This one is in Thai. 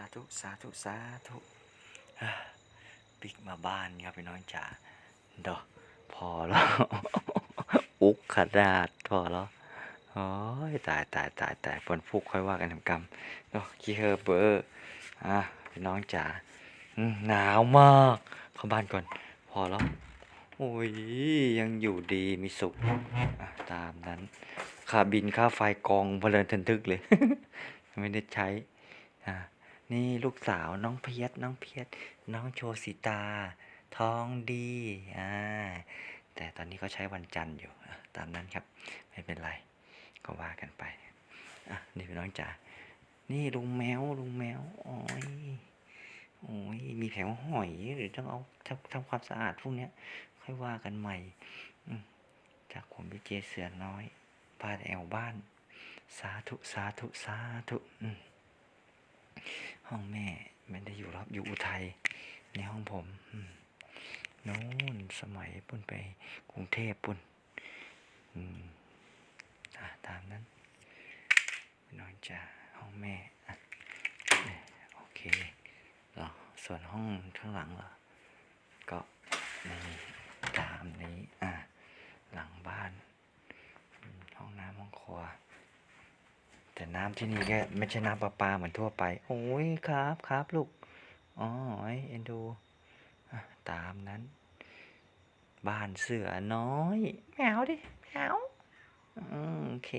าธุสาธุสาธุปิกมาบ้านครับพี่น้องจ๋าดอพอแล้วอุกขนาดพอแล้วโอ้ยตายตายตายตายฝนฟุกค่อยว่ากันทำกรรมดอกขี้เฮอเบอร์อะพี่น้องจ๋าหนาวมากเข้าบ้านก่อน พอแล้วโอ้ยยังอยู่ดีมีสุขตามนั้นค่าบินค่าไฟกองเพลินทึนทึกเลย ไม่ได้ใช้อะ นี่ลูกสาวน้องเพียรน้องเพียรน้องโชสิตา ทองดีอ่าแต่ตอนนี้ก็ใช้วันจันทร์อยู่ตามนั้นครับ ไม่เป็นไร ก็ว่ากันไปอะนี่พี่น้องจ๋านี่ลุงแมวลุงแมวโอ้ยโอ้ยมีแผงหอยหรือต้องเอาทำทำความสะอาดพวกเนี้ย ค่อยว่ากันใหม่อืจากผมพี่เจเสือน้อยบ้านแอวบ้าน สาธุสาธุสาธุอืม ห้องแม่ไม่ได้อยู่รับอยู่อุทัยในห้องผมอืมโน้นสมัยปุ่นไปกรุงเทพปุ่นตามนั้นนองจ้าห้องแม่อโอเคเหรอส่วนห้องข้างหลังเหรอก็ในตามนี้อะหลังบ้าน ห้องน้ำห้องครัว แต่น้ำที่นี่ก็ไม่ใช่น้ำประปาเหมือนทั่วไป โอ้ยครับครับลูก อ๋อเอ็นดูตามนั้น บ้านเสือน้อยแมวดิแมวโอเค